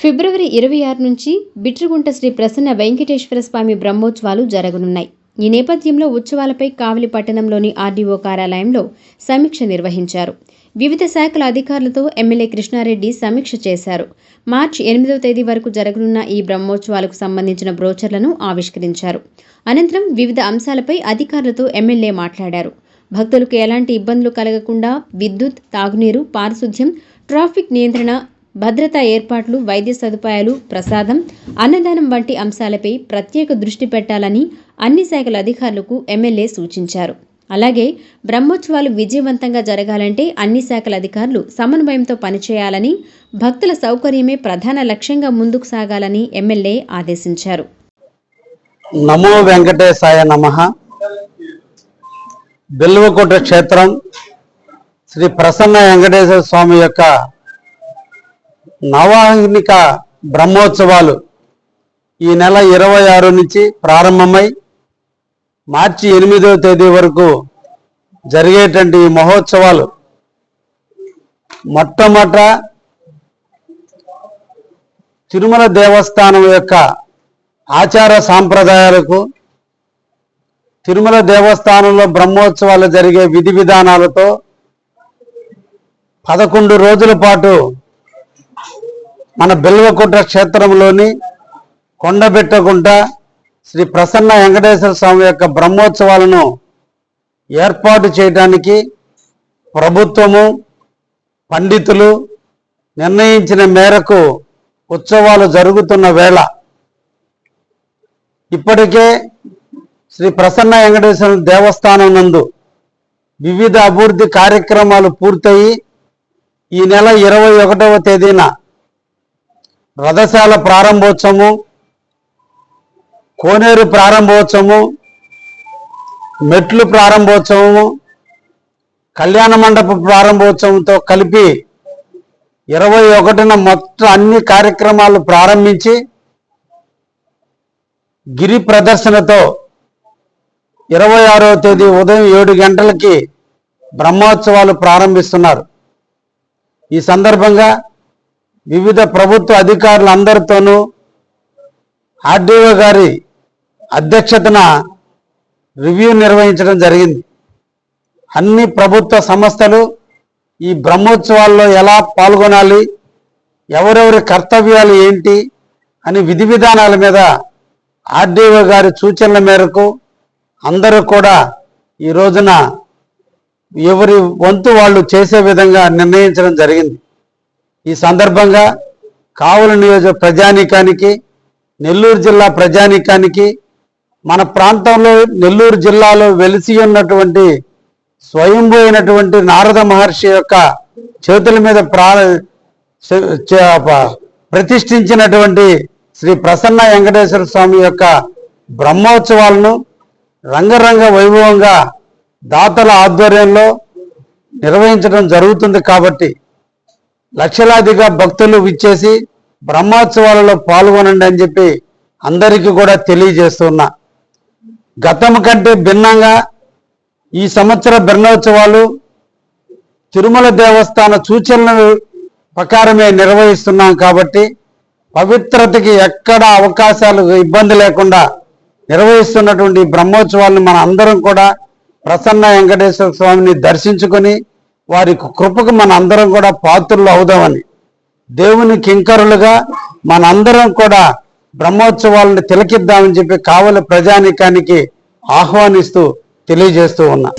ఫిబ్రవరి ఇరవై ఆరు నుంచి బిట్రుగుంట శ్రీ ప్రసన్న వెంకటేశ్వర స్వామి బ్రహ్మోత్సవాలు జరగనున్నాయి. ఈ నేపథ్యంలో ఉత్సవాలపై కావలి పట్టణంలోని ఆర్డీఓ కార్యాలయంలో సమీక్ష నిర్వహించారు. వివిధ శాఖల అధికారులతో ఎమ్మెల్యే కృష్ణారెడ్డి సమీక్ష చేశారు. మార్చి ఎనిమిదవ తేదీ వరకు జరగనున్న ఈ బ్రహ్మోత్సవాలకు సంబంధించిన బ్రోచర్లను ఆవిష్కరించారు. అనంతరం వివిధ అంశాలపై అధికారులతో ఎమ్మెల్యే మాట్లాడారు. భక్తులకు ఎలాంటి ఇబ్బందులు కలగకుండా విద్యుత్ తాగునీరు పారిశుధ్యం ట్రాఫిక్ నియంత్రణ భద్రతా ఏర్పాట్లు వైద్య సదుపాయాలు ప్రసాదం అన్నదానం వంటి అంశాలపై ప్రత్యేక దృష్టి పెట్టాలని అన్ని శాఖల అధికారులకు ఎమ్మెల్యే సూచించారు. అలాగే బ్రహ్మోత్సవాలు విజయవంతంగా జరగాలంటే అన్ని శాఖల అధికారులు సమన్వయంతో పనిచేయాలని భక్తుల సౌకర్యమే ప్రధాన లక్ష్యంగా ముందుకు సాగాలని ఎమ్మెల్యే ఆదేశించారు. నమో వెంకటేశాయ నమ. బిల్వకోట క్షేత్రం శ్రీ ప్రసన్న వెంకటేశ్వర స్వామి యొక్క నవాహనిక బ్రహ్మోత్సవాలు ఈ నెల ఇరవై ఆరు నుంచి ప్రారంభమై మార్చి ఎనిమిదవ తేదీ వరకు జరిగేటువంటి ఈ మహోత్సవాలు మొట్టమొదట తిరుమల దేవస్థానం యొక్క ఆచార సాంప్రదాయాలకు తిరుమల దేవస్థానంలో బ్రహ్మోత్సవాలు జరిగే విధి విధానాలతో పదకొండు రోజుల పాటు మన బిల్వకుంట క్షేత్రంలోని కొండబెట్టకుంట శ్రీ ప్రసన్న వెంకటేశ్వర స్వామి యొక్క బ్రహ్మోత్సవాలను ఏర్పాటు చేయడానికి ప్రభుత్వము పండితులు నిర్ణయించిన మేరకు ఉత్సవాలు జరుగుతున్న వేళ ఇప్పటికే శ్రీ ప్రసన్న వెంకటేశ్వర దేవస్థానం నందు వివిధ అభివృద్ధి కార్యక్రమాలు పూర్తయి ఈ నెల ఇరవై ఒకటవ తేదీన రథశాల ప్రారంభోత్సవము కోనేరు ప్రారంభోత్సవము మెట్లు ప్రారంభోత్సవము కళ్యాణ మండప ప్రారంభోత్సవంతో కలిపి ఇరవై ఒకటిన మొత్తం అన్ని కార్యక్రమాలు ప్రారంభించి గిరి ప్రదర్శనతో ఇరవై ఆరవ తేదీ ఉదయం ఏడు గంటలకి బ్రహ్మోత్సవాలు ప్రారంభిస్తున్నారు. ఈ సందర్భంగా వివిధ ప్రభుత్వ అధికారులందరితోనూ ఆర్డీఓ గారి అధ్యక్షతన రివ్యూ నిర్వహించడం జరిగింది. అన్ని ప్రభుత్వ సంస్థలు ఈ బ్రహ్మోత్సవాల్లో ఎలా పాల్గొనాలి ఎవరెవరి కర్తవ్యాలు ఏంటి అని విధి విధానాల మీద ఆర్డీఓ గారి సూచనల మేరకు అందరూ కూడా ఈ రోజున ఎవరి వంతు వాళ్ళు చేసే విధంగా నిర్ణయించడం జరిగింది. ఈ సందర్భంగా కావుల నియోజక ప్రజానీకానికి నెల్లూరు జిల్లా ప్రజానీకానికి మన ప్రాంతంలో నెల్లూరు జిల్లాలో వెలిసి ఉన్నటువంటి స్వయంభూ అయినటువంటి నారద మహర్షి యొక్క చేతుల మీద ప్రా ప్రతిష్ఠించినటువంటి శ్రీ ప్రసన్న వెంకటేశ్వర స్వామి యొక్క బ్రహ్మోత్సవాలను రంగరంగ వైభవంగా దాతల ఆధ్వర్యంలో నిర్వహించడం జరుగుతుంది కాబట్టి లక్షలాదిగా భక్తులు విచ్చేసి బ్రహ్మోత్సవాలలో పాల్గొనండి అని చెప్పి అందరికీ కూడా తెలియజేస్తున్నా. గతం కంటే భిన్నంగా ఈ సంవత్సర బ్రహ్మోత్సవాలు తిరుమల దేవస్థాన సూచనల ప్రకారమే నిర్వహిస్తున్నాం కాబట్టి పవిత్రతకి ఎక్కడ అవకాశాలు ఇబ్బంది లేకుండా నిర్వహిస్తున్నటువంటి బ్రహ్మోత్సవాలను మన అందరం కూడా ప్రసన్న వెంకటేశ్వర స్వామిని దర్శించుకొని వారి కృపకు మన అందరం కూడా పాత్రులు అవుదామని. దేవుని కింకరులుగా మనందరం కూడా బ్రహ్మోత్సవాలను తిలకిద్దామని చెప్పి కావలి ప్రజానికానికి ఆహ్వానిస్తూ తెలియజేస్తూ ఉన్నా.